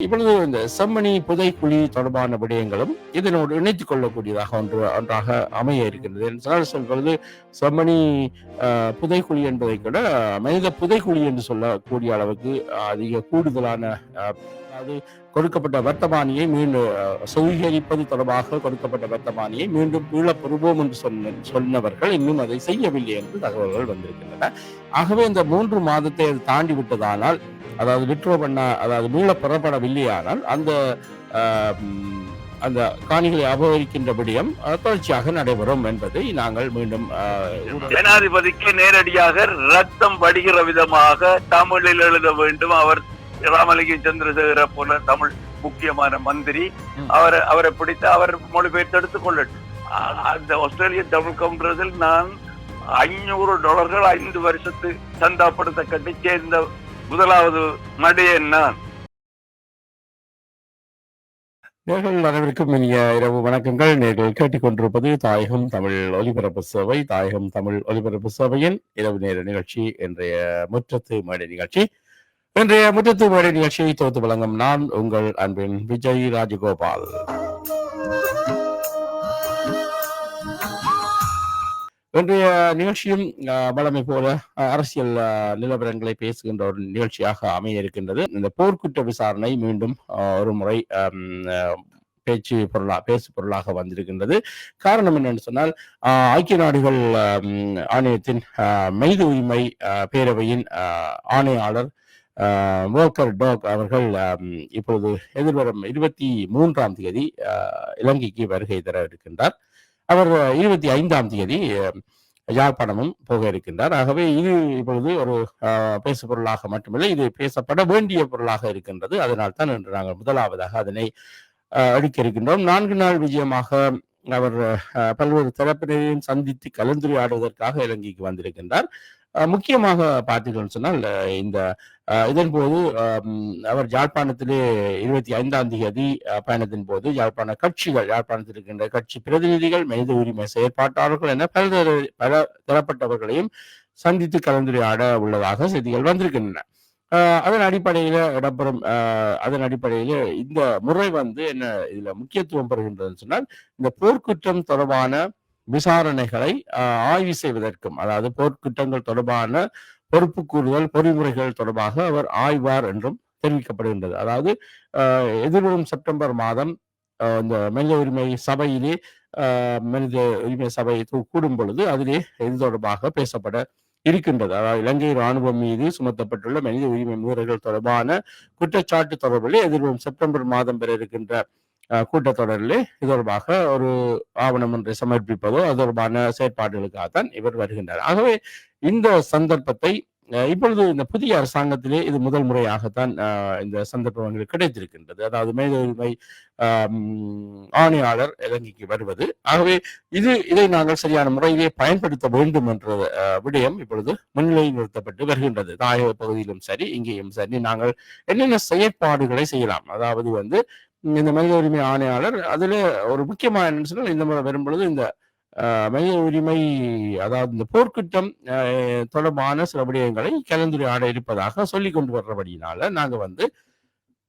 இப்பொழுது இந்த செம்மணி புதைக்குழி தொடர்பான விடயங்களும் இதனோடு இணைத்துக் கொள்ளக்கூடியதாக ஒன்று ஒன்றாக அமைய இருக்கிறது என்று சொல்வது செம்மணி புதைக்குழி என்பதை கூட மனித புதைக்குழி என்று சொல்லக்கூடிய அளவுக்கு அதிக கூடுதலான அது அதாவது கொடுக்கப்பட்ட வர்த்தமானியை மீண்டும் அஹ், சுவீகரிப்பது தொடர்பாக கொடுக்கப்பட்ட வர்த்தமானியை மீண்டும் மீளப்பெறுவோம் என்று சொன்ன சொன்னவர்கள் இன்னும் அதை செய்யவில்லை என்று தகவல்கள் வந்திருக்கின்றன. ஆகவே இந்த மூன்று மாதத்தை அது தாண்டி விட்டதானால் அதாவது விட்ரோ பண்ண அதாவது மீள பெறப்படவில்லையானால் அந்த அந்த காணிகளை அபகரிக்கின்ற விடயம் அஹ், தொடர்ச்சியாக நடைபெறும் என்பதை நாங்கள் மீண்டும் ஜனாதிபதிக்கு நேரடியாக ரத்தம் வடிகிற விதமாக தமிழில் எழுத வேண்டும். அவர் ராமலிங்க சந்திரசேகர போல தமிழ் முக்கியமான மந்திரி. அவர் அவரை பிடித்து அவர் மொழிபெயர்த்து எடுத்துக் கொள்ளட்டும் அந்த ஆஸ்திரேலிய தமிழ் கவுண்டரத்தில் நான் ஐநூறு டாலர்கள் ஐந்து வருஷத்து சந்தாப்படுத்த கட்டி சேர்ந்த முதலாவது மடியன் நான். நேர்கள் அனைவருக்கும் இனிய இரவு வணக்கங்கள். நேர்கள் கேட்டுக்கொண்டிருப்பது தாயகம் தமிழ் ஒலிபரப்பு சேவை தாயகம் தமிழ் ஒலிபரப்பு சேவையின் இரவு நேர நிகழ்ச்சி இன்றைய முற்றத்து மேடை நிகழ்ச்சி. இன்றைய முற்றத்து மேடை நிகழ்ச்சியை தொகுத்து வழங்கும் நான் உங்கள் அன்பின் விஜய் ராஜகோபால். இன்றைய நிகழ்ச்சியும் வளமை போல அரசியல் நிலவரங்களை பேசுகின்ற ஒரு நிகழ்ச்சியாக அமைய இருக்கின்றது இந்த போர்க்குற்ற விசாரணை மீண்டும் ஒரு முறை பேச்சு பொருளா பேசு பொருளாக வந்திருக்கின்றது. காரணம் என்னன்னு சொன்னால் ஐக்கிய நாடுகள் ஆணையத்தின் மெய்து மனித உரிமை பேரவையின் ஆணையாளர் மோக்கர் டாக் அவர்கள் இப்பொழுது எதிர்வரும் இருபத்தி மூன்றாம் தேதி இலங்கைக்கு வருகை தர இருக்கின்றார். அவர் இருபத்தி ஐந்தாம் தேதி யாழ்ப்பாணமும் போக இருக்கின்றார். ஆகவே இது இப்பொழுது ஒரு பேசு பொருளாக மட்டுமில்லை இது பேசப்பட வேண்டிய பொருளாக இருக்கின்றது. அதனால் தான் இன்று நாங்கள் முதலாவதாக அதனை அஹ், எடுக்க இருக்கின்றோம். நான்கு நாள் விஜயமாக அவர் பல்வேறு தரப்பினரையும் சந்தித்து கலந்துரையாடுவதற்காக இலங்கைக்கு வந்திருக்கின்றார். முக்கியமாக பார்த்தீங்கன்னு சொன்னால் இந்த இதன் போது அவர் யாழ்ப்பாணத்திலே இருபத்தி ஐந்தாம் தேதி அஹ், பயணத்தின் போது யாழ்ப்பாண கட்சிகள் யாழ்ப்பாணத்தில் இருக்கின்ற கட்சி பிரதிநிதிகள் மனித உரிமை செயற்பாட்டாளர்கள் என பல பல தரப்பட்டவர்களையும் சந்தித்து கலந்துரையாட உள்ளதாக செய்திகள் வந்திருக்கின்றன. அஹ், அதன் அடிப்படையில இடம்பெறும் அதன் அடிப்படையில இந்த முறை வந்து என்ன இதுல முக்கியத்துவம் பெறுகின்றதுன்னு சொன்னால் இந்த போர்க்குற்றம் தொடர்பான விசாரணைகளை ஆய்வு செய்வதற்கும் அதாவது போர்க்குற்றங்கள் தொடர்பான பொறுப்பு கூறுதல் பொறிமுறைகள் தொடர்பாக அவர் ஆய்வார் என்றும் தெரிவிக்கப்படுகின்றது. அதாவது எதிர்வரும் செப்டம்பர் மாதம் இந்த மனித உரிமை சபையிலே மனித உரிமை சபை கூடும் பொழுது அதிலே இது தொடர்பாக பேசப்பட இருக்கின்றது. அதாவது இலங்கை ராணுவம் மீது சுமத்தப்பட்டுள்ள மனித உரிமை மீறல்கள் தொடர்பான குற்றச்சாட்டு தொடர்பில் எதிர்வரும் செப்டம்பர் மாதம் பெற இருக்கின்ற கூட்டத்தொடரிலே இது தொடர்பாக ஒரு ஆவணம் ஒன்றை சமர்ப்பிப்பதோ அது தொடர்பான செயற்பாடுகளுக்காகத்தான் இவர் வருகின்றார். ஆகவே இந்த சந்தர்ப்பத்தை இப்பொழுது இந்த புதிய அரசாங்கத்திலே இது முதல் முறையாகத்தான் இந்த சந்தர்ப்பம் எங்களுக்கு கிடைத்திருக்கின்றது. அதாவது மேத உரிமை ஆணையாளர் இலங்கைக்கு வருவது. ஆகவே இது இதை நாங்கள் சரியான முறையிலே பயன்படுத்த வேண்டும் என்ற விடயம் இப்பொழுது முன்னிலையில் நிறுத்தப்பட்டு வருகின்றது. தாயக பகுதியிலும் சரி இங்கேயும் சரி நாங்கள் என்னென்ன செயற்பாடுகளை செய்யலாம்? அதாவது வந்து இந்த மனித உரிமை ஆணையாளர் அதில் ஒரு முக்கியமான என்னன்னு சொன்னால் இந்த முறை வரும்பொழுது இந்த மனித உரிமை அதாவது இந்த போர்க்குற்றம் தொடர்பான சில விடயங்களை கலந்துரையாட இருப்பதாக சொல்லி கொண்டு வர்றபடியினால நாங்கள் வந்து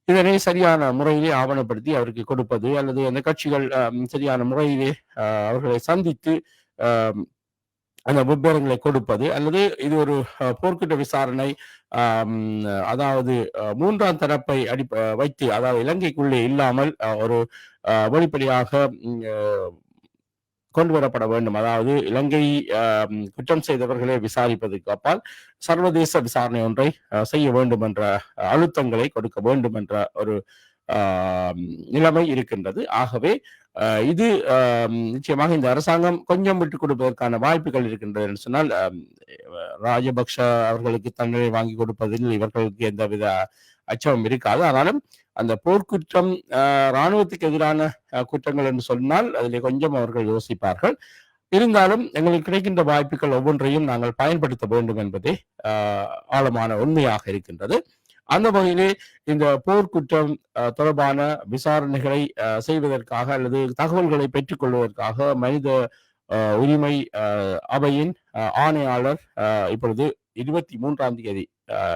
இதனை சரியான முறையிலே ஆவணப்படுத்தி அவருக்கு கொடுப்பது அல்லது அந்த கட்சிகள் சரியான முறையிலே அவர்களை சந்தித்து அந்த விபரங்களை கொடுப்பது அல்லது இது ஒரு போர்க்கிட்ட போர்க்குற்ற விசாரணை அதாவது மூன்றாம் தரப்பை அடி வைத்து அதாவது இலங்கைக்குள்ளே இல்லாமல் ஒரு அஹ், வெளிப்படையாக கொண்டு வரப்பட வேண்டும். அதாவது இலங்கை குற்றம் செய்தவர்களை விசாரிப்பதற்கு அப்பால் சர்வதேச விசாரணை ஒன்றை செய்ய வேண்டும் என்ற அழுத்தங்களை கொடுக்க வேண்டும் என்ற ஒரு நிலைமை இருக்கின்றது. ஆகவே இது நிச்சயமாக இந்த அரசாங்கம் கொஞ்சம் விட்டுக் கொடுப்பதற்கான வாய்ப்புகள் இருக்கின்றது என்று சொன்னால் ராஜபக்ஷ அவர்களுக்கு தண்டனை வாங்கி கொடுப்பதில் இவர்களுக்கு எந்தவித அச்சமும் இருக்காது. ஆனாலும் அந்த போர்க்குற்றம் இராணுவத்துக்கு ராணுவத்துக்கு எதிரான குற்றங்கள் என்று சொன்னால் அதில் கொஞ்சம் அவர்கள் யோசிப்பார்கள். இருந்தாலும் எங்களுக்கு கிடைக்கின்ற வாய்ப்புகள் ஒவ்வொன்றையும் நாங்கள் பயன்படுத்த வேண்டும் என்பதே ஆழமான உண்மையாக இருக்கின்றது. அந்த வகையிலே இந்த போர்க்குற்றம் தொடர்பான விசாரணைகளை செய்வதற்காக அல்லது தகவல்களை பெற்றுக்கொள்வதற்காக மனித உரிமை அவையின் ஆணையாளர் இப்பொழுது இருபத்தி மூன்றாம் தேதி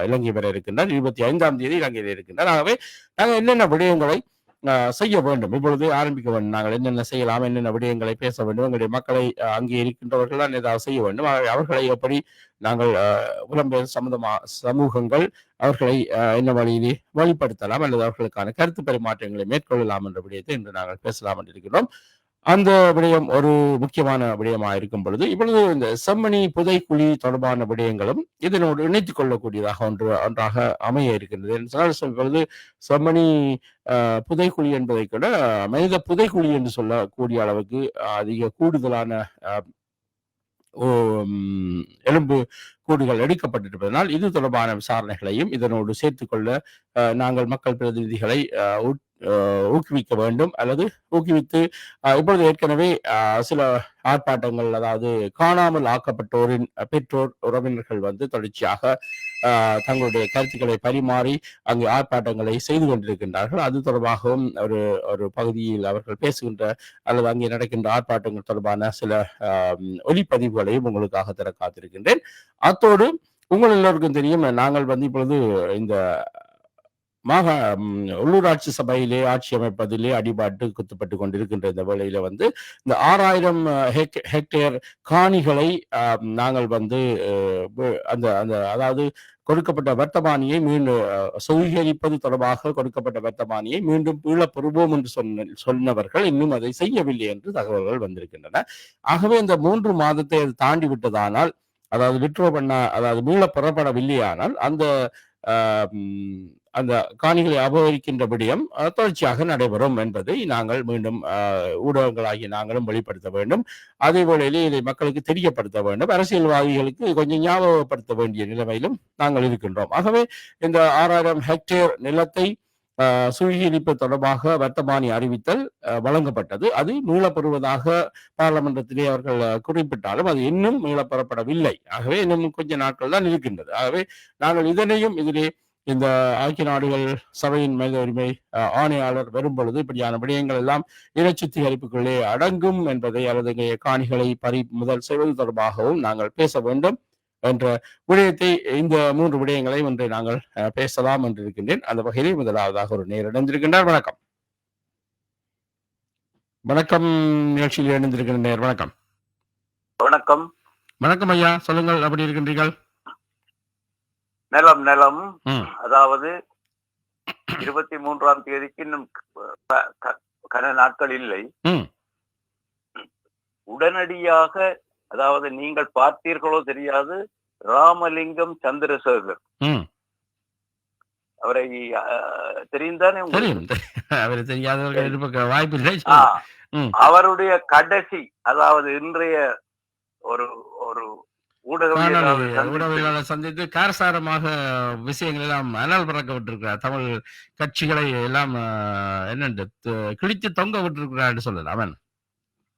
இலங்கை வர இருக்கின்றார். இருபத்தி ஐந்தாம் தேதி இலங்கையில் இருக்கின்றார். ஆகவே நாங்கள் என்னென்ன விடயங்களை செய்ய வேண்டும். இப்பொழுது ஆரம்பிக்க வேண்டும். நாங்கள் என்னென்ன செய்யலாம் என்னென்ன விடயங்களை பேச வேண்டும் எங்களுடைய மக்களை அங்கே இருக்கின்றவர்கள் தான் ஏதாவது செய்ய வேண்டும். அவர்களை எப்படி நாங்கள் அஹ், புலம்பெயர் சம்பந்தமா சமூகங்கள் அவர்களை என்ன வழியிலே வழிப்படுத்தலாம் அல்லது அவர்களுக்கான கருத்து பரிமாற்றங்களை மேற்கொள்ளலாம் என்ற விடயத்தை இன்று நாங்கள் பேசலாம் என்றிருக்கிறோம். அந்த விடயம் ஒரு முக்கியமான விடயமாக இருக்கும் பொழுது இப்பொழுது இந்த செம்மணி புதைக்குழி தொடர்பான விடயங்களும் இதனோடு இணைத்துக் கொள்ளக்கூடியதாக ஒன்று ஒன்றாக அமைய இருக்கின்றது. என்று சொன்னால் செம்மணி புதைக்குழி என்பதை கூட மனித புதைக்குழி என்று சொல்லக்கூடிய அளவுக்கு அதிக கூடுதலான எலும்பு கூடுகள் எடுக்கப்பட்டிருப்பதனால் இது தொடர்பான விசாரணைகளையும் இதனோடு சேர்த்துக்கொள்ள அஹ், நாங்கள் மக்கள் பிரதிநிதிகளை அஹ், ஊக்குவிக்க வேண்டும். அல்லது ஊக்குவித்து அஹ், இப்பொழுது ஏற்கனவே அஹ், சில ஆர்ப்பாட்டங்கள் அதாவது காணாமல் ஆக்கப்பட்டோரின் பெற்றோர் உறவினர்கள் வந்து தொடர்ச்சியாக தங்களுடைய கருத்துக்களை பரிமாறி அங்கு ஆர்ப்பாட்டங்களை செய்து கொண்டிருக்கின்றார்கள். அது தொடர்பாகவும் ஒரு ஒரு பகுதியில் அவர்கள் பேசுகின்ற அல்லது அங்கே நடக்கின்ற ஆர்ப்பாட்டங்கள் தொடர்பான சில அஹ், ஒலிப்பதிவுகளையும் உங்களுக்காக தர காத்திருக்கின்றேன் அத்தோடு உங்கள் எல்லோருக்கும் தெரியும் நாங்கள் வந்து இப்பொழுது இந்த மாகா உள்ளூராட்சி சபையிலே ஆட்சி அமைப்பதிலே அடிபாட்டு குத்துப்பட்டு கொண்டிருக்கின்ற இந்த வேளையில வந்து இந்த ஆறாயிரம் ஹெக்டேர் காணிகளை நாங்கள் வந்து அந்த அந்த அதாவது கொடுக்கப்பட்ட வர்த்தமானியை மீண்டும் சுவீகரிப்பது தொடர்பாக கொடுக்கப்பட்ட வர்த்தமானியை மீண்டும் மீளப் பெறுவோம் என்று சொன்ன சொன்னவர்கள் இன்னும் அதை செய்யவில்லை என்று தகவல்கள் வந்திருக்கின்றன. ஆகவே இந்த மூன்று மாதத்தை அது தாண்டி விட்டதானால் அதாவது விட்ரோ பண்ண அதாவது மீள பெறப்படவில்லையானால் அந்த ஆஹ், அந்த காணிகளை அபகரிக்கின்றபடியும் தொடர்ச்சியாக நடைபெறும் என்பதை நாங்கள் மீண்டும் ஊடகங்களாகிய நாங்களும் வெளிப்படுத்த வேண்டும். அதே வேளையிலே இதை மக்களுக்கு தெரியப்படுத்த வேண்டும். அரசியல்வாதிகளுக்கு கொஞ்சம் ஞாபகப்படுத்த வேண்டிய நிலைமையிலும் நாங்கள் இருக்கின்றோம். ஆகவே இந்த ஆறாயிரம் ஹெக்டேர் நிலத்தை ஆஹ், தொடர்பாக வர்த்தமானி அறிவித்தல் வழங்கப்பட்டது. அது மீளப்பெறுவதாக பாராளுமன்றத்திலே அவர்கள் குறிப்பிட்டாலும் அது இன்னும் மீளப்பெறப்படவில்லை. ஆகவே இன்னும் கொஞ்ச நாட்கள் தான் இருக்கின்றது. ஆகவே நாங்கள் இதனையும் இதிலே இந்த ஐக்கிய நாடுகள் சபையின் மனித உரிமை ஆணையாளர் வரும் பொழுது இப்படியான விடயங்கள் எல்லாம் இன சுத்திகரிப்புக்குள்ளே அடங்கும் என்பதை அல்லது காணிகளை பறி முதல் செய்வது தொடர்பாகவும் நாங்கள் பேச வேண்டும் என்ற விடயத்தை இந்த மூன்று விடயங்களை இன்று நாங்கள் பேசலாம் என்று இருக்கின்றேன். அந்த வகையில் முதலாவதாக ஒரு நேர் இணைந்திருக்கின்றார் வணக்கம். வணக்கம் நிகழ்ச்சியில் இணைந்திருக்கின்ற நேர் வணக்கம். வணக்கம். வணக்கம் ஐயா சொல்லுங்கள் எப்படி இருக்கின்றீர்கள்? நிலம் நிலம். அதாவது இருபத்தி மூன்றாம் தேதிக்கு இன்னும் கன நாட்கள் இல்லை. உடனடியாக அதாவது நீங்கள் பார்த்தீர்களோ தெரியாது ராமலிங்கம் சந்திரசேகர். அவரை ம். அவருடைய கடைசி அதாவது இன்றைய ஒரு ஒரு ஊடகவியலாளர் சந்தித்து காரசாரமாக விஷயங்கள் எல்லாம் அனல் பறக்க விட்டிருக்கிறார் தமிழ் கட்சிகளை எல்லாம் த- கிழித்து தொங்க விட்டிருக்கிறார் சொல்லலாம். அவன்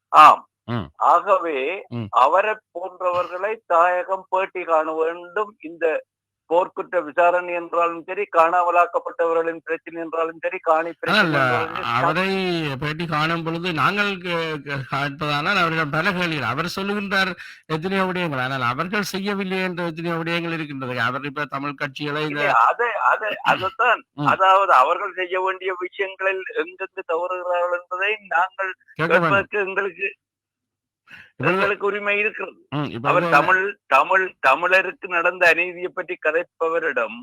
ஆம். ஆகவே. அவரை போன்றவர்களை தாயகம் பேட்டி காண வேண்டும். இந்த போர்க்குற்ற விசாரணை என்றாலும் சரி காணாமலாக்கப்பட்டவர்களின் பிரச்சனை என்றாலும் சரி காணி அவரை பேட்டி காணும் பொழுது நாங்கள் கேட்பதானால் அவரிடம் பல கேள்விகள். அவர் சொல்லுகின்றார் எத்தனையோ விடயங்கள். ஆனால் அவர்கள் செய்யவில்லை என்ற எத்தனையோ விடயங்கள் இருக்கின்றது. அவர் இப்ப தமிழ் கட்சிகளை அதை அதை அதைத்தான். அதாவது அவர்கள் செய்ய வேண்டிய விஷயங்களில் எங்கெங்கு தவறுகிறார்கள் என்பதை நாங்கள் எங்களுக்கு எங்களுக்கு உரிமை இருக்கிறது. அவர் தமிழ் தமிழ் தமிழருக்கு நடந்த அநீதியை பற்றி கதைப்பவரிடம்.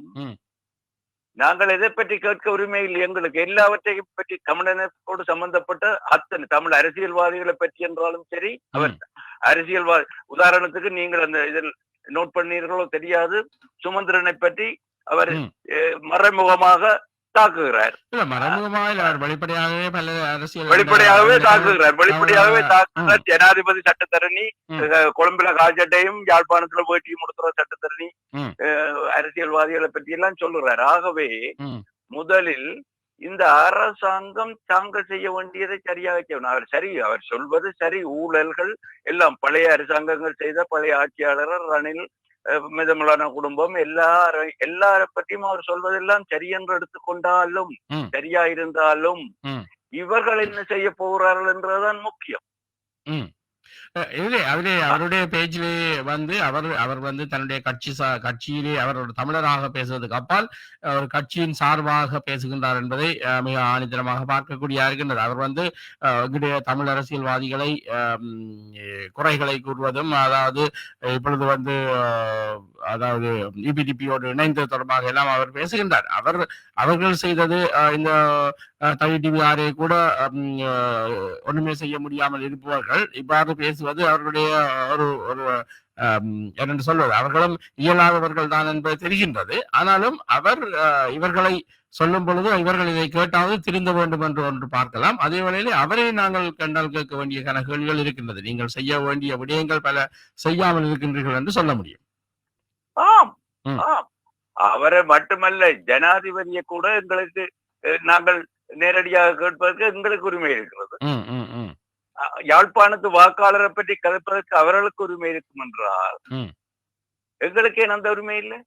நாங்கள் எதை பற்றி கேட்க உரிமை இல்லை? எங்களுக்கு எல்லாவற்றையும் பற்றி தமிழனோடு சம்பந்தப்பட்ட அத்தனை தமிழ் அரசியல்வாதிகளை பற்றி என்றாலும் சரி அவர் அரசியல்வாதி உதாரணத்துக்கு நீங்கள் அந்த இதில் நோட் பண்ணீர்களோ தெரியாது சுமந்திரனை பற்றி அவர் மறைமுகமாக தாக்குகிறார். வெளிப்படையாகவே வெளிப்படையாகவே தாக்குகிறார். வெளிப்படையாகவே. தாக்குகிறார். ஜனாதிபதி சட்டத்தரணி கொழும்புல காஜட்டையும் யாழ்ப்பாணத்துல வேட்டியும் முடுத்துற சட்டத்தரணி அரசியல்வாதிகளை பற்றி எல்லாம் சொல்லுகிறார். ஆகவே. முதலில் இந்த அரசாங்கம் தாங்கள் செய்ய வேண்டியதை சரியாக செய்யணும். அவர் சரி அவர் சொல்வது சரி. ஊழல்கள் எல்லாம் பழைய அரசாங்கங்கள் செய்த பழைய ஆட்சியாளர் ரணில் அஹ், மிதமிழான குடும்பம் எல்லார எல்லார பற்றியும் அவர் சொல்வதெல்லாம் சரி என்று எடுத்துக்கொண்டாலும். சரியா இருந்தாலும். இவர்கள் என்ன செய்ய போகிறார்கள் என்றுதான் முக்கியம் இல்லை அவரே அவருடைய பேச்சிலே வந்து அவர் அவர் வந்து தன்னுடைய கட்சி சா- கட்சியிலே அவர் தமிழராக பேசுவதற்கு அப்பால் அவர் கட்சியின் சார்பாக பேசுகின்றார் என்பதை மிக ஆணித்தரமாக பார்க்கக்கூடிய இருக்கின்றது அவர் வந்து அஹ், எங்களுடைய தமிழ் அரசியல்வாதிகளை அஹ், குறைகளை கூறுவதும் அதாவது இப்பொழுது வந்து அதாவது இபிடிபியோடு இணைந்தது தொடர்பாக எல்லாம் அவர் பேசுகின்றார். அவர் அவர்கள் செய்தது அஹ், இந்த தனி டிவிஆரை கூட ம், அஹ், ஒண்ணுமே செய்ய முடியாமல் இருப்பவர்கள் இவ்வாறு பேசுவது அவர்களுடைய ஒரு ஒரு என்னென்று சொல்வது அவர்களும் இயலாதவர்கள் தான் என்பது தெரிகின்றது. ஆனாலும் அவர் இவர்களை சொல்லும் பொழுது இவர்கள் இதை கேட்டாவது திருந்த வேண்டும் என்று ஒன்று பார்க்கலாம். அதே வேளையில் அவரை நாங்கள் கண்டால் கேட்க வேண்டிய கன கேள்விகள் இருக்கின்றது. நீங்கள் செய்ய வேண்டிய விடயங்கள் பல செய்யாமல் இருக்கின்றீர்கள் என்று சொல்ல முடியும். ஆம் அவரை மட்டுமல்ல ஜனாதிபதியை கூட எங்களுக்கு நாங்கள் நேரடியாக கேட்பதற்கு எங்களுக்கு உரிமை இருக்கிறது யாழ்ப்பாணத்து வாக்காளரை பற்றி கதைப்பதற்கு அவர்களுக்கு உரிமை இருக்கும் என்றால். எங்களுக்கு ஏன் அந்த உரிமை இல்லை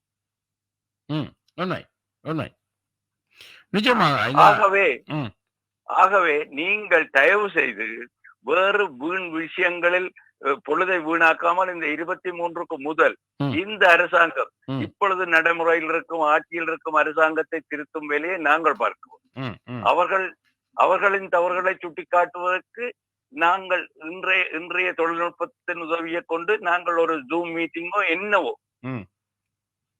ஆகவே. ஆகவே நீங்கள் தயவு செய்து வேறு வீண் விஷயங்களில் பொழுதை வீணாக்காமல் இந்த இருபத்தி மூன்றுக்கு முதல். இந்த அரசாங்கம். இப்பொழுது நடைமுறையில் இருக்கும் ஆட்சியில் இருக்கும் அரசாங்கத்தை திருத்தும் வேலையை நாங்கள் பார்க்கிறோம். அவர்கள் அவர்களின் தவறுகளை சுட்டிக்காட்டுவதற்கு நாங்கள் இன்றைய இன்றைய தொழில்நுட்பத்தின் உதவியை கொண்டு நாங்கள் ஒரு ஜூம் மீட்டிங்கோ என்னவோ.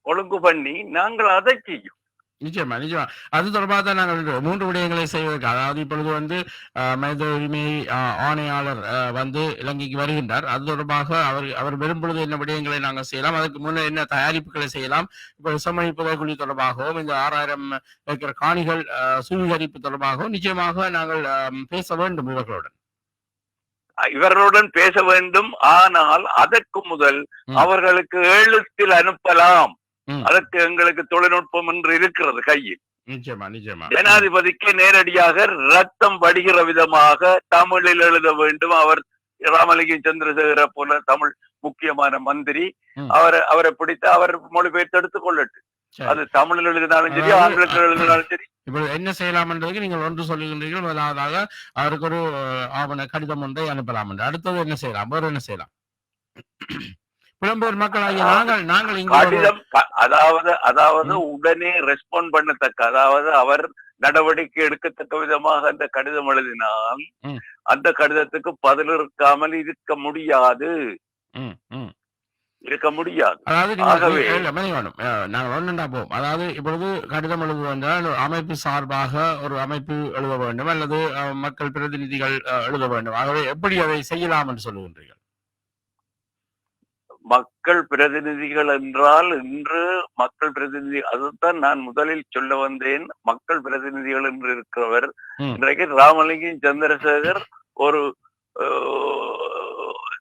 ஒழுங்கு பண்ணி நாங்கள் அதை செய்யும் நிச்சயமா நிச்சயமா அது தொடர்பாக தான் நாங்கள் மூன்று விடயங்களை செய்வதற்கு அதாவது இப்பொழுது வந்து மனித உரிமை ஆணையாளர் வந்து இலங்கைக்கு வருகின்றார் அது தொடர்பாக அவர் அவர் வரும் பொழுது என்ன விடயங்களை நாங்கள் செய்யலாம் அதுக்கு முன்னர் என்ன தயாரிப்புகளை செய்யலாம் இப்போ விசமணி புதைக்குழி தொடர்பாகவும் இந்த ஆறாயிரம் இருக்கிற காணிகள் சுவீகரிப்பு தொடர்பாகவும் நிச்சயமாக நாங்கள் பேச வேண்டும் இவர்களுடன் இவர்களுடன் பேச வேண்டும் ஆனால் அதற்கு முதல். அவர்களுக்கு எழுத்தில் அனுப்பலாம். அதற்கு எங்களுக்கு தொழில்நுட்பம் என்று இருக்கிறது கையில். ஜனாதிபதிக்கு நேரடியாக ரத்தம் வடிகிற விதமாக தமிழில் எழுத வேண்டும். அவர் ராமலிங்க சந்திரசேகர போல தமிழ் முக்கியமான மந்திரி. அவர் அவரை பிடித்து அவர் மொழிபெயர்த்து எடுத்துக் கொள்ளட்டும் சரி. அது தமிழில் எழுதினாலும் சரி ஆங்கிலத்தில் எழுதினாலும் சரி. இப்பொழுது என்ன செய்யலாம் என்றதுக்கு நீங்கள் ஒன்று சொல்லுகின்றீர்கள். முதலாவதாக அவருக்கு ஒரு ஆவண கடிதம் ஒன்றை அனுப்பலாம் என்று. அடுத்தது என்ன செய்யலாம்? வேறு என்ன செய்யலாம்? புலம்பெயர் மக்களாகிய நாங்கள் நாங்கள் கடிதம் அதாவது அதாவது உடனே ரெஸ்பாண்ட் பண்ணத்தக்க அதாவது அவர் நடவடிக்கை எடுக்கத்தக்க விதமாக அந்த கடிதம் எழுதினால். அந்த கடிதத்துக்கு பதில் இருக்காமல் இருக்க முடியாது. இருக்க முடியாது. ஆகவே- நாங்கள் ஒன்றுண்டா போவோம். அதாவது இப்பொழுது கடிதம் எழுத என்றால் அமைப்பு சார்பாக ஒரு அமைப்பு எழுத வேண்டும் அல்லது மக்கள் பிரதிநிதிகள் எழுத வேண்டும். ஆகவே எப்படி அதை செய்யலாம் என்று சொல்லுகின்றீர்கள்? மக்கள் பிரதிநிதிகள் என்றால் இன்று மக்கள் பிரதிநிதி அதுதான் நான் முதலில் சொல்ல வந்தேன் மக்கள் பிரதிநிதிகள் என்று இருக்கிறவர். இன்றைக்கு ராமலிங்கம் சந்திரசேகர் ஒரு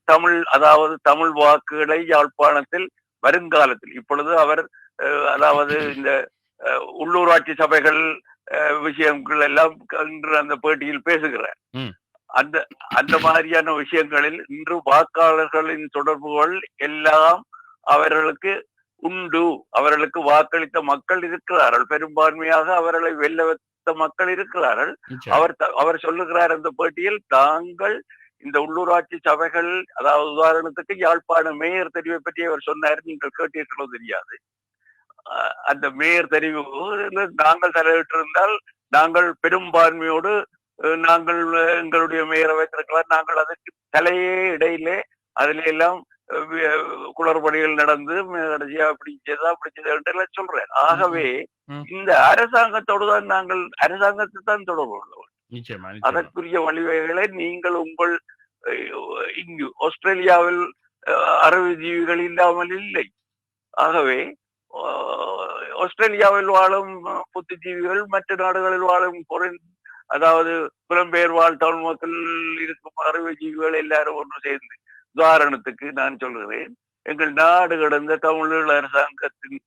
தமிழ் அதாவது தமிழ் வாக்குகளை யாழ்ப்பாணத்தில் வருங்காலத்தில் இப்பொழுது அவர் அதாவது இந்த உள்ளூராட்சி சபைகள் விஷயங்கள் எல்லாம் அந்த பேட்டியில் பேசுகிறார். அந்த அந்த மாதிரியான விஷயங்களில் இன்று வாக்காளர்களின் தொடர்புகள் எல்லாம் அவர்களுக்கு உண்டு. அவர்களுக்கு வாக்களித்த மக்கள் இருக்கிறார்கள். பெரும்பான்மையாக அவர்களை வெல்ல வைத்த மக்கள் இருக்கிறார்கள். அவர் அவர் சொல்லுகிறார் அந்த பேட்டியில் தாங்கள் இந்த உள்ளூராட்சி சபைகள் அதாவது உதாரணத்துக்கு யாழ்ப்பாண மேயர் தெரிவை பற்றி அவர் சொன்னார் நீங்கள் கேட்டீர்களோ தெரியாது. அந்த மேயர் தெரிவு நாங்கள் தலையிட்டிருந்தால் நாங்கள் பெரும்பான்மையோடு நாங்கள் எங்களுடைய மேயரை வைத்திருக்கலாம் நாங்கள் அதற்கு தலையே இடையிலே அதுல எல்லாம் குளறுபடிகள் நடந்து கடைசியா அப்படி செய்தா அப்படி செய்தா சொல்றேன். ஆகவே. இந்த அரசாங்கத்தோடு தான் நாங்கள் அரசாங்கத்தை தான் தொடர்பு நிச்சயமா அதற்குரிய வழிவகைகளை நீங்கள் உங்கள் இங்கு ஆஸ்திரேலியாவில் அறிவுஜீவிகள் இல்லாமல் இல்லை. ஆகவே ஆஸ்திரேலியாவில் வாழும் புத்திஜீவிகள் மற்ற நாடுகளில் வாழும் குறை- அதாவது புலம்பெயர் வாழ் தமிழ் மக்கள் இருக்கும் அறிவுஜீவிகள் எல்லாரும் ஒன்று சேர்ந்து. உதாரணத்துக்கு நான் சொல்கிறேன் எங்கள் நாடு கடந்த தமிழீழ அரசாங்கத்தின்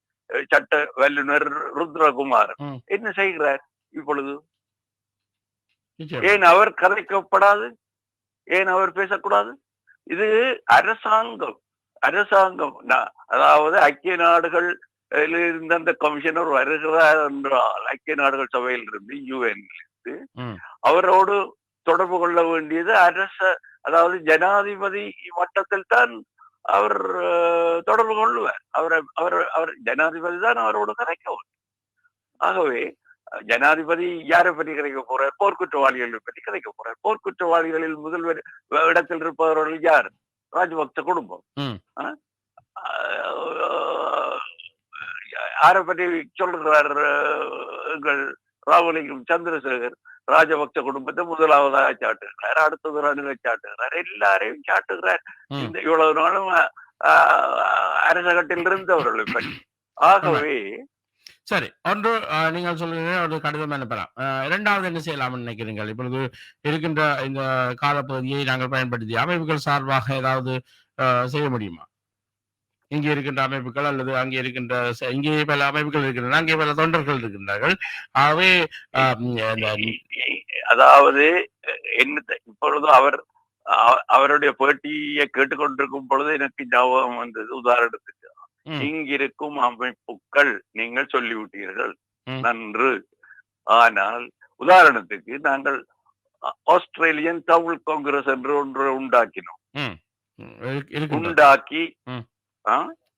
சட்ட வல்லுநர் ருத்ரகுமார். என்ன செய்கிறார் இப்பொழுது? ஏன் அவர் கதைக்கப்படாது? ஏன் அவர் பேசக்கூடாது? இது அரசாங்கம் அரசாங்கம். அதாவது ஐக்கிய நாடுகள் இருந்த அந்த கமிஷனர் வருகிறார் என்றால் ஐக்கிய நாடுகள் சபையில் இருந்து யூஎன் ம். அவரோடு தொடர்பு கொள்ள வேண்டியது அரச அதாவது ஜனாதிபதி மட்டத்தில் தான் அவர் தொடர்பு கொள்ளுவார். அவரை அவர் அவர் ஜனாதிபதி தான் அவரோடு கதைக்க வேண்டும். ஆகவே ஜனாதிபதி யாரை பற்றி கதைக்க போறார்? போர்க்குற்றவாளிகளை பற்றி கதைக்க போறார். போர்க்குற்றவாளிகளில் முதல்வர் இடத்தில் இருப்பவர்கள் யார்? ராஜபக்த குடும்பம். யாரை பற்றி சொல்றார் எங்கள் ராமலிங்கம் சந்திரசேகர் ராஜபக்த குடும்பத்தை முதலாவதாக சாட்டுகிறார் அடுத்தது ரணிலை சாட்டுகிறார் எல்லாரையும் சாட்டுகிறார். இந்த இவ்வளவு நாளும் அரசகத்தில் இருந்தவர்களை பற்றி ஆகவே சரி ஒன்று நீங்கள் சொல்லுங்க ஒரு கடிதம் அனுப்பலாம். இரண்டாவது என்ன செய்யலாம்னு நினைக்கிறீர்கள்? இப்பொழுது இருக்கின்ற இந்த காலப்பகுதியை நாங்கள் பயன்படுத்தி அமைப்புகள் சார்பாக ஏதாவது செய்ய முடியுமா? இங்கே இருக்கின்ற அமைப்புகள் அல்லது அங்கே இருக்கின்ற இங்கே பல அமைப்புகள் இருக்கின்றன அங்கே பல தொண்டர்கள் இருக்கின்றார்கள். ஆகவே அதாவது என்ன இப்பொழுது அவர் அவருடைய பேட்டியை கேட்டுக்கொண்டிருக்கும் பொழுது எனக்கு ஞாபகம் வந்தது உதாரணத்துக்கு. இங்கிருக்கும் அமைப்புகள் நீங்கள் சொல்லிவிட்டீர்கள். நன்று. ஆனால் உதாரணத்துக்கு நாங்கள் ஆஸ்திரேலியன் தமிழ் காங்கிரஸ் என்று ஒன்று உண்டாக்கினோம். உண்டாக்கி?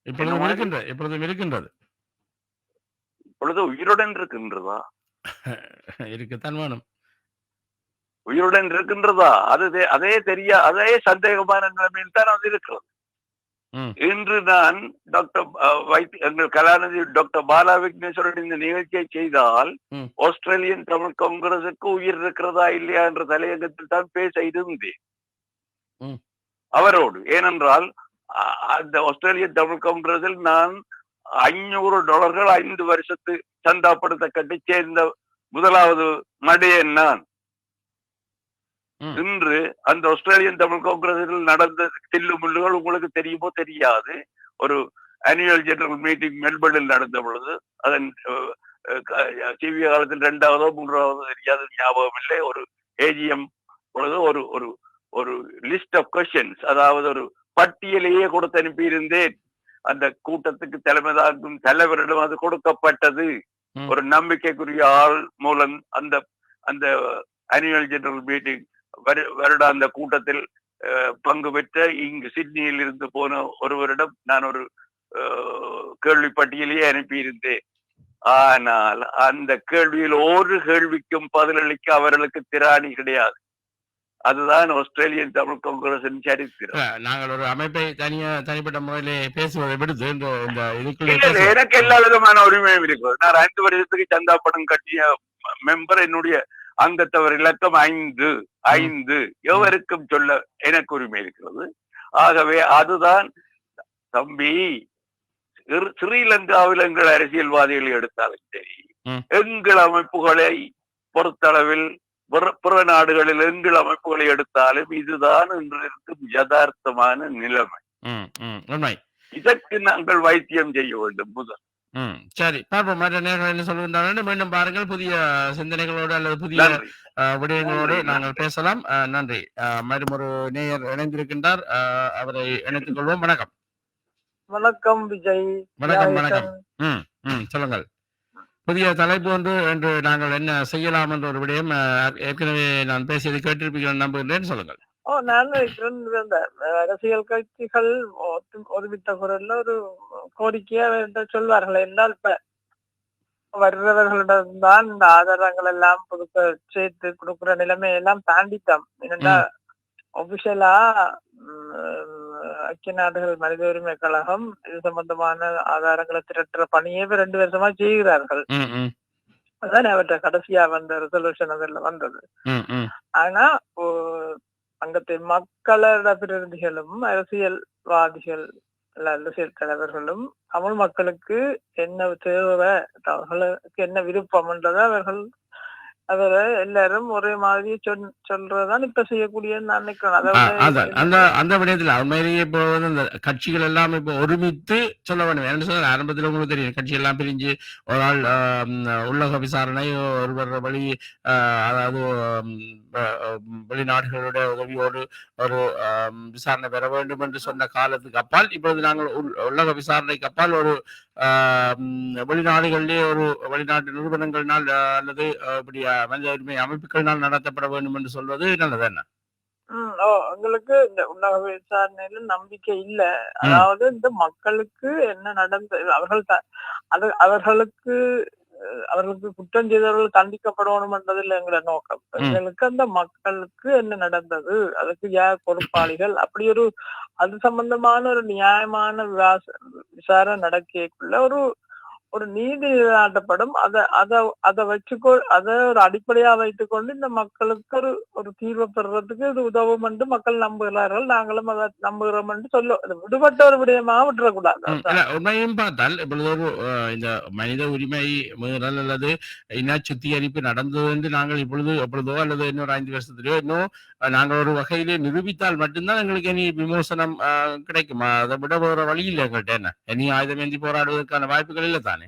இப்பொழுதும் என்ன மாதிரி? இருக்கின்றது இப்பொழுதும் இருக்கின்றது இப்பொழுது உயிருடன் இருக்கின்றதா இருக்கத்தான் வேணும் உயிருடன் இருக்கின்றதா அது அதே தெரியா அதே சந்தேகமான நிலைமையில் தான் அது இருக்கிறது. இன்று நான் டாக்டர் அஹ், வைத் எங்கள் கலாநிதி டாக்டர் பாலா விக்னேஸ்வரன் இந்த நிகழ்ச்சியை செய்தால். ஆஸ்திரேலியன் தமிழ் காங்கிரசுக்கு உயிர் இருக்கிறதா இல்லையா என்ற தலையங்கத்தில் தான் பேச இருந்தேன். அவரோடு ஏனென்றால் அந்த ஆஸ்திரேலியன் தமிழ் காங்கிரஸில் நான் ஐநூறு டாலர்கள் ஐந்து வருஷத்து சந்தாப்படுத்த கட்டி சேர்ந்த முதலாவது மடையன் நான். இன்று அந்த ஆஸ்திரேலியன் தமிழ் காங்கிரஸில் நடந்த தில்லு முள்ளுகள் உங்களுக்கு தெரியுமோ தெரியாது. ஒரு ஆனுவல் ஜெனரல் மீட்டிங் மெல்பர்னில் நடந்த பொழுது அதன் சிவிய காலத்தில் இரண்டாவதோ மூன்றாவதோ தெரியாது ஞாபகம் இல்லை. ஒரு ஏஜிஎம் பொழுது ஒரு ஒரு ஒரு லிஸ்ட் ஆஃப் கொஸ்டின்ஸ் அதாவது ஒரு பட்டியலையே கொடுத்து அனுப்பியிருந்தேன். அந்த கூட்டத்துக்கு தலைமை தாங்கும் தலைவரிடம் அது கொடுக்கப்பட்டது. ஒரு நம்பிக்கைக்குரிய ஆள் மூலம் அந்த அந்த ஆனுவல் ஜெனரல் மீட்டிங் வருட அந்த கூட்டத்தில் பங்கு பெற்ற இங்கு சிட்னியில் இருந்து போன ஒருவரிடம் நான் ஒரு கேள்வி பட்டியலையே அனுப்பியிருந்தேன். ஆனால் அந்த கேள்வியில் ஒரு கேள்விக்கும் பதிலளிக்க அவர்களுக்கு திராணி கிடையாது. அதுதான் ஆஸ்திரேலியன் தமிழ் காங்கிரசின் சரித்திரம் நாங்கள் ஒரு அமைப்பை தனியா தனிப்பட்ட முறையிலே பேசுவதை விடுத்து இந்த. எனக்கு எல்லா விதமான உரிமையும் இருக்கிறது நான் ஐந்து வருஷத்துக்கு சந்தா படம் கட்டிய மெம்பர் என்னுடைய அங்கத்தவர் இலக்கம் ஐந்து ஐந்து எவருக்கும் சொல்ல எனக்கு உரிமை இருக்கிறது ஆகவே அதுதான் தம்பி ஸ்ரீ- ஸ்ரீலங்காவில் எங்கள் அரசியல்வாதிகளை எடுத்தாலும் சரி. எங்கள் அமைப்புகளை பொறுத்தளவில் பிற- நாடுகளில் எங்கள் அமைப்புகளை எடுத்தாலும் இதுதான் இன்று இருக்கும் யதார்த்தமான நிலைமை. உண்மை. இதற்கு நாங்கள் வைத்தியம் செய்ய வேண்டும் முதல். சரி பார்ப்போம். மற்ற நேரம் என்ன சொல்கின்றார்கள் மீண்டும் பாருங்கள் புதிய சிந்தனைகளோடு அல்லது புதிய விடயங்களோடு நாங்கள் பேசலாம். நன்றி. மற்றும் ஒரு நேயர் இணைந்திருக்கின்றார். அவரை இணைத்துக் கொள்வோம். வணக்கம். வணக்கம் விஜய். வணக்கம். வணக்கம். ம் ம் சொல்லுங்கள். புதிய தலைப்பு ஒன்று என்று நாங்கள் என்ன செய்யலாம் என்ற ஒரு விடயம் ஏற்கனவே நான் பேசியதை கேட்டிருப்பீர்கள் நம்புகின்றேன் சொல்லுங்கள். ஓ நான் இந்த அரசியல் கட்சிகள் ஒருமித்த குரல்ல ஒரு கோரிக்கையா என்று சொல்வார்கள். என்றால் இப்ப வருகிறவர்களிடம் தான் இந்த ஆதாரங்கள் எல்லாம் கொடுக்க சேர்த்து கொடுக்கிற நிலைமை எல்லாம் தாண்டித்தோம் என்னடா ஒபிஷியலா ஐக்கிய நாடுகள் மனித உரிமை கழகம் இது சம்பந்தமான ஆதாரங்களை திரட்டுற பணியை ரெண்டு வருஷமா செய்கிறார்கள். அதான் அவற்றை கடைசியா வந்த ரெசல்யூஷன் அதில் வந்தது. ஆனா அங்கத்து மக்களோட பிரதிநிதிகளும் அரசியல்வாதிகள் அரசியல் தலைவர்களும் தமிழ் மக்களுக்கு என்ன தேவை அவர்களுக்கு என்ன விருப்பம்ன்றதை அவர்கள் அவர் எல்லாரும் ஒரே மாதிரி சொல் சொல்றதுதான் இப்ப அதாவது அந்த அந்த விடயத்தில் உண்மையிலேயே இப்போ வந்து இந்த கட்சிகள் எல்லாம் இப்போ ஒருமித்து சொல்ல வேண்டும். என்ன ஆரம்பத்தில் உங்களுக்கு தெரியும் கட்சி எல்லாம் பிரிஞ்சு ஒரு ஆள் உள்ளக விசாரணை ஒருவர் வழி அதாவது வெளிநாடுகளுடைய உதவியோடு ஒரு விசாரணை பெற வேண்டும் என்று சொன்ன காலத்துக்கு அப்பால் இப்பொழுது நாங்கள் உள்- உள்ளக விசாரணைக்கு அப்பால் ஒரு வெளிநாடுகளிலே ஒரு வெளிநாட்டு நிறுவனங்கள்னால் அல்லது இப்படி மனித உரிமை அமைப்புகள்னால் நடத்தப்பட வேண்டும் என்று சொல்வது நல்லது என்ன? எங்களுக்கு இந்த உலக விசாரணையில நம்பிக்கை இல்ல. அதாவது இந்த மக்களுக்கு என்ன நடந்தது அவர்கள் அது அவர்களுக்கு அவர்களுக்கு குற்றம் செய்தவர்கள் தண்டிக்கப்படணும் என்றதில் எங்களோட நோக்கம். எங்களுக்கு அந்த மக்களுக்கு என்ன நடந்தது அதுக்கு யார் பொறுப்பாளிகள்? அப்படி ஒரு அது சம்பந்தமான ஒரு நியாயமான விசாரணை நடக்கக்குள்ள ஒரு ஒரு நீதி நிலைநாட்டப்படும் அதை அதை அத வச்சுக்கோ அதை ஒரு அடிப்படையா வைத்துக்கொண்டு இந்த மக்களுக்கு ஒரு ஒரு தீர்வு பெறுறதுக்கு இது உதவும் என்று மக்கள் நம்புகிறார்கள். நாங்களும் அதை நம்புகிறோம் என்று சொல்ல இது விடுபட்ட ஒரு விடயமாக விட்டுறக்கூடாது. உண்மையும் பார்த்தால் இப்பொழுது இந்த மனித உரிமை மீறல் அல்லது இன சுத்திகரிப்பு நடந்தது என்று நாங்கள் இப்பொழுது எப்பொழுதோ அல்லது இன்னொரு ஐந்து வருஷத்திலேயோ இன்னும் நாங்கள் ஒரு வகையிலே நிரூபித்தால் மட்டும்தான் எங்களுக்கு இனி விமோசனம் கிடைக்குமா. அதை விட வேற வழி இல்லை எங்கள்கிட்ட என்ன? இனி ஆயுதமேந்தி போராடுவதற்கான வாய்ப்புகள் இல்லை தான்?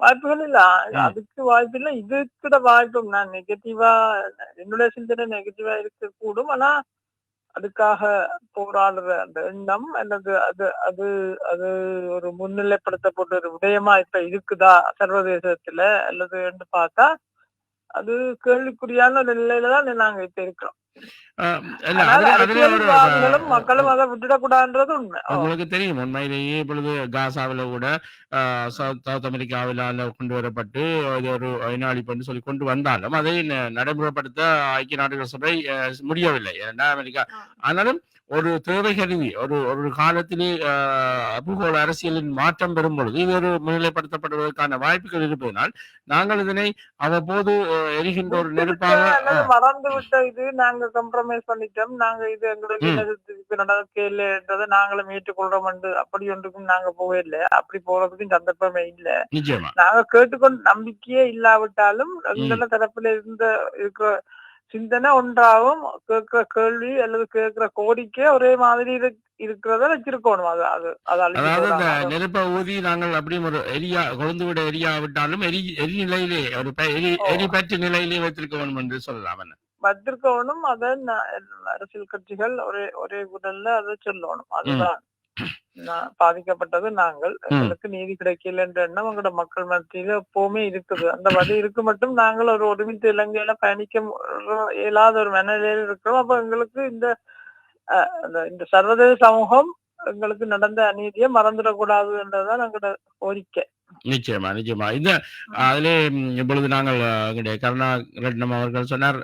வாய்ப்புகள் இல்ல. அதுக்கு வாய்ப்பு இல்ல. இதுக்கிட வாய்ப்பு நான் நெகட்டிவா என்னுடைய சிந்தனை நெகட்டிவா இருக்க கூடும் ஆனா அதுக்காக போராடுற அந்த எண்ணம் அல்லது அது அது அது ஒரு முன்னிலைப்படுத்தப்பட்ட ஒரு விடயமா இப்ப இருக்குதா? சர்வதேசத்துல அல்லது என்று பார்த்தா அது கேள்விக்குறியான நிலையில தான் நாங்க இப்ப இருக்கிறோம். மக்களும் அதை விட்டுடக்கூடாதுன்றது. உங்களுக்கு தெரியும் உண்மையிலேயே இப்பொழுது காசாவில கூட சவுத் சவுத் அமெரிக்காவில கொண்டு வரப்பட்டு அது ஒரு இனாளிப்பு சொல்லி கொண்டு வந்தாலும் அதை நடைமுறைப்படுத்த ஐக்கிய நாடுகள் சபை முடியவில்லை. ஏன்னா அமெரிக்கா ஆனாலும் ஒரு தேவை கருவி ஒரு ஒரு காலத்திலே பூகோள அரசியலின் மாற்றம் பெறும் பொழுது இது ஒரு முன்னிலைப்படுத்தப்படுவதற்கான வாய்ப்புகள் இருப்பதனால் நாங்கள் இதனை அவ்வப்போது எரிகின்ற ஒரு நெருப்பாக மறந்து விட்ட இது நாங்க கம்ப்ரமைஸ் பண்ணிட்டோம். நாங்க இது. நிலத்துக்கு நடக்கலைன்றதை நாங்களும் ஏற்றுக்கொள்றோம் அப்படி ஒன்றுக்கும் நாங்க போகவே இல்லை அப்படி போறதுக்கும் சந்தர்ப்பமே இல்ல. நாங்க கேட்டுக்கொண்டு நம்பிக்கையே இல்லாவிட்டாலும் எங்கள தரப்புல இருந்த இருக்கிற சிந்தனை ஒன்றாகும் கேட்கிற கேள்வி அல்லது கேட்கிற கோரிக்கை ஒரே மாதிரி இருக்- இருக்கிறத வச்சிருக்கணும். அது அது அதாவது கூடாது. நெருப்பை ஊதி நாங்கள் அப்படியும் ஒரு எரியா கொழுந்து விட எரியாவிட்டாலும் எரி எரி நிலையிலே ஒரு எரி. எரிபற்று நிலையிலே வைத்திருக்க வேண்டும் என்று சொல்லலாம் வச்சிருக்கணும் அதை அரசியல் கட்சிகள் ஒரே ஒரே குரல்ல அதை சொல்லணும். அதுதான். பாதிக்கப்பட்டது நாங்கள். எங்களுக்கு நீதி கிடைக்கல என்ற எண்ணம் எங்களோட மக்கள் மத்தியில எப்பவுமே இருக்குது. அந்த வழி இருக்கு மட்டும் நாங்கள் ஒரு ஒருமித்த இலங்கையில பயணிக்க இயலாத ஒரு மனநிலையில் இருக்கிறோம். அப்ப எங்களுக்கு இந்த இந்த சர்வதேச சமூகம் எங்களுக்கு நடந்த அநீதியை மறந்துடக்கூடாது என்றதுதான் எங்களோட கோரிக்கை. நிச்சயமா நிச்சயமா. இந்த அதிலே இப்பொழுது நாங்கள் எங்களுடைய கருணா ரட்னம் அவர்கள் சொன்னார்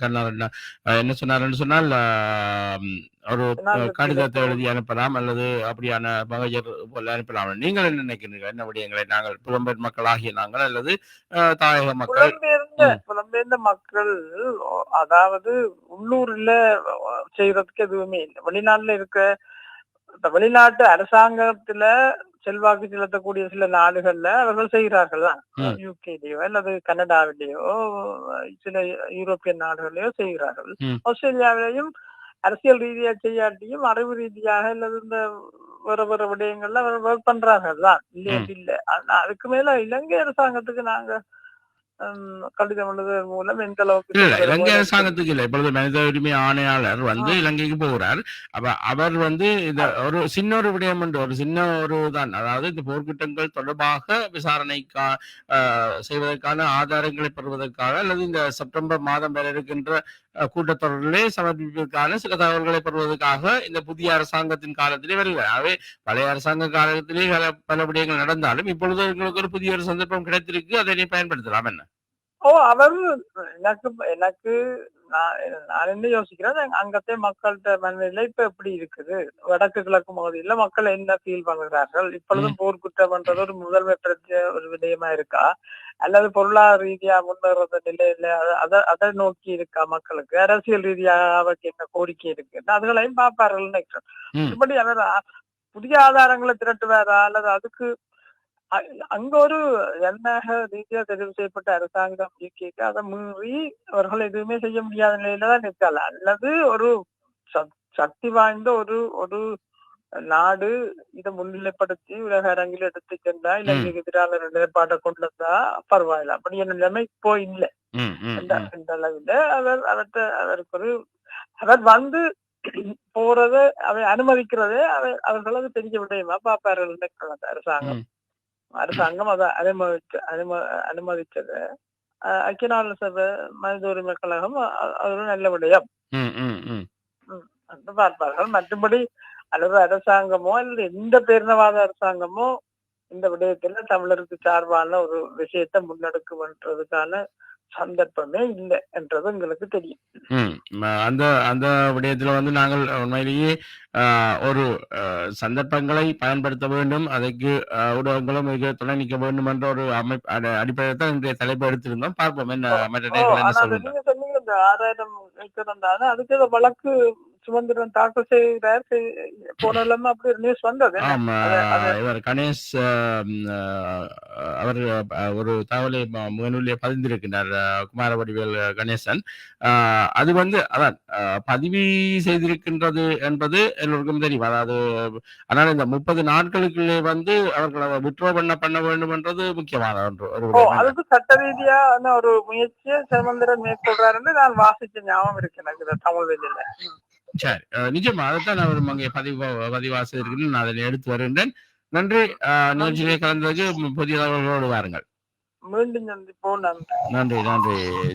கருணா ரட்னம் என்ன சொன்னார்னு சொன்னால் அஹ், ம், ஒரு கடிதத்தை. எழுதி அனுப்பலாம் அல்லது அப்படியான மகஜர் போல அனுப்பலாம். நீங்கள் என்ன நினைக்கிறீர்கள்? என்ன விடயங்களை நாங்கள் புலம்பெயர் மக்களாகிய நாங்கள் அல்லது தாயக மக்கள்? புலம்பெயர்ந்த மக்கள் அதாவது உள்ளூர்ல செய்யறதுக்கு எதுவுமே இல்லை. வெளிநாட்டுல இருக்க இந்த வெளிநாட்டு அரசாங்கத்துல செல்வாக்கு செலுத்தக்கூடிய சில நாடுகள்ல அவர்கள் செய்கிறார்கள்? தான். யூகேலயோ அல்லது கனடாவிலேயோ சில யூரோப்பியன் நாடுகளிலேயோ செய்கிறார்கள். ஆஸ்திரேலியாவிலையும் அரசியல் ரீதியா செய்யாட்டியும் அறிவு ரீதியாக அல்லது இந்த வேற வேற விடயங்கள்ல அவர் ஒர்க் பண்றார்கள் தான் இல்லையா இல்ல. அதுக்கு மேல இலங்கை அரசாங்கத்துக்கு நாங்க கடிதம் எழுதுவதன் மூலம் எந்த அளவுக்கு இல்ல இல்ல பெருமை இலங்கை இருக்குது? அரசாங்கத்துக்கு இல்ல இப்பொழுது மனித உரிமை ஆணையாளர் வந்து. இலங்கைக்கு போகிறார் அப்ப அவர் வந்து இந்த ஒரு சின்ன ஒரு விடயம் என்று ஒரு சின்ன ஒரு தான் அதாவது இந்த போர்க்குற்றங்கள் தொடர்பாக விசாரணைக்கா செய்வதற்கான ஆதாரங்களை பெறுவதற்காக அல்லது இந்த செப்டம்பர் மாதம் வர இருக்கின்ற கூட்டத்தொடரிலே சமர்ப்பிப்பதற்கான சில தகவல்களை பெறுவதற்காக இந்த புதிய அரசாங்கத்தின் காலத்திலே வருகிறார். ஆகவே பழைய அரசாங்க காலத்திலே பல விடயங்கள் நடந்தாலும் இப்பொழுது எங்களுக்கு ஒரு புதிய ஒரு சந்தர்ப்பம் கிடைத்திருக்கு. அதை நீ பயன்படுத்தலாம். என்ன? ஓ அவர் எனக்கு எனக்கு நான் என்ன யோசிக்கிறேன்? அங்க- அங்கത്തെ மக்கள்கிட்ட மனநிலை இப்ப எப்படி இருக்குது? வடக்கு கிழக்கு பகுதியில மக்கள் என்ன ஃபீல் பண்ணுகிறார்கள் இப்பொழுதும் போர்க்குற்றம் பண்றது ஒரு முதன்மை பிரச்சனை ஒரு விடயமா இருக்கா? அல்லது பொருளாதார ரீதியா முன்னேற நிலையில அத- அத நோக்கி இருக்கா மக்களுக்கு? அரசியல் ரீதியாக அவருக்கு என்ன கோரிக்கை இருக்கு அதுகளையும் பார்ப்பார்கள் நினைக்கிறேன். இப்படி அவர் புதிய ஆதாரங்களை திரட்டுவாரா? அல்லது அதுக்கு அங்க ஒரு ஜனநாயக ரீதியா தெரிவு செய்யப்பட்ட அரசாங்கம் யூகேக்கு அதை மீறி அவர்கள் எதுவுமே செய்ய முடியாத நிலையில தான் இருக்காங்க அல்லது ஒரு சக்- சக்தி வாய்ந்த ஒரு ஒரு நாடு இதை முன்னிலைப்படுத்தி உலக அரங்கில் எடுத்து சென்றா இலங்கைக்கு எதிரான ஒரு நிலைப்பாட்டை கொண்டு வந்தா பரவாயில்ல அப்படி என்ன நிலைமை இப்போ இல்லை அளவில் அவர் அவர்கிட்ட அவருக்கு ஒரு அவர் வந்து போறத அவை அனுமதிக்கிறதே அவர் அவர்களது பெரிய விடயமா அந்த அரசாங்கம். அரசாங்கம் அதை அனுமதிச்ச அனும அனுமதிச்சது ஐக்கிய நாடு சபை மனித உரிமை கழகம் அது ஒரு நல்ல விடயம் பார்ப்பார்கள் மற்றபடி அல்லது அரசாங்கமோ அல்லது எந்த பேரினவாத அரசாங்கமோ இந்த விடயத்துல தமிழருக்கு சார்பான ஒரு விஷயத்தை முன்னெடுக்கும்ன்றதுக்கான சந்தர்ப்பமே இல்லை என்றது எங்களுக்கு தெரியும். அந்த அந்த விடயத்துல வந்து நாங்கள் உண்மையிலேயே ஒரு சந்தர்ப்பங்களை பயன்படுத்த வேண்டும் அதற்கு ஊடகங்களும் மிக துணை நிற்க வேண்டும் என்ற ஒரு அமைப்பு அட- அடிப்படையில் தான் இன்றைய தலைப்பு எடுத்திருந்தோம். பார்ப்போம் என்ன மற்ற ஓ, நேர்கள் என்ன சொல்லுங்க. நீங்க சொன்னீங்க இந்த ஆறாயிரம் அதுக்கு வழக்கு சுமந்திரன் தாக்கல் செய்கிறார். செய்- போன இல்லாம அப்படி ஒரு நியூஸ் வந்தது. இவர் கணேஷ் அவர் ஒரு தகவலை முகநூலிலே பதிந்திருக்கிறார் ஆஹ், குமாரவடிவேல் கணேசன். அது வந்து அதான் பதிவு செய்திருக்கின்றது என்பது எல்லோருக்கும் தெரியும். அதாவது ஆனால் இந்த முப்பது நாட்களுக்குள்ளே வந்து அவர்கள் அதை விட்ரோ பண்ண பண்ண வேண்டும் என்றது முக்கியமான ஒன்று. அதுக்கு சட்ட ரீதியான ஒரு முயற்சியை சுமந்திரன் மேற்கொள்றாருன்னு நான் வாசிச்ச ஞாபகம் இருக்கு எனக்கு தமிழ் வெளியில சரி. நிஜமா அதைத்தான் அவர் அங்கே பதிவு பதிவாச இருக்கிறேன் நான் அதை எடுத்து வருகின்றேன். நன்றி. நிகழ்ச்சியிலே கலந்ததுக்கு புதிய தகவல்களோடு வாருங்கள். மீண்டும் சந்திப்போம் நன்றி நன்றி நன்றி.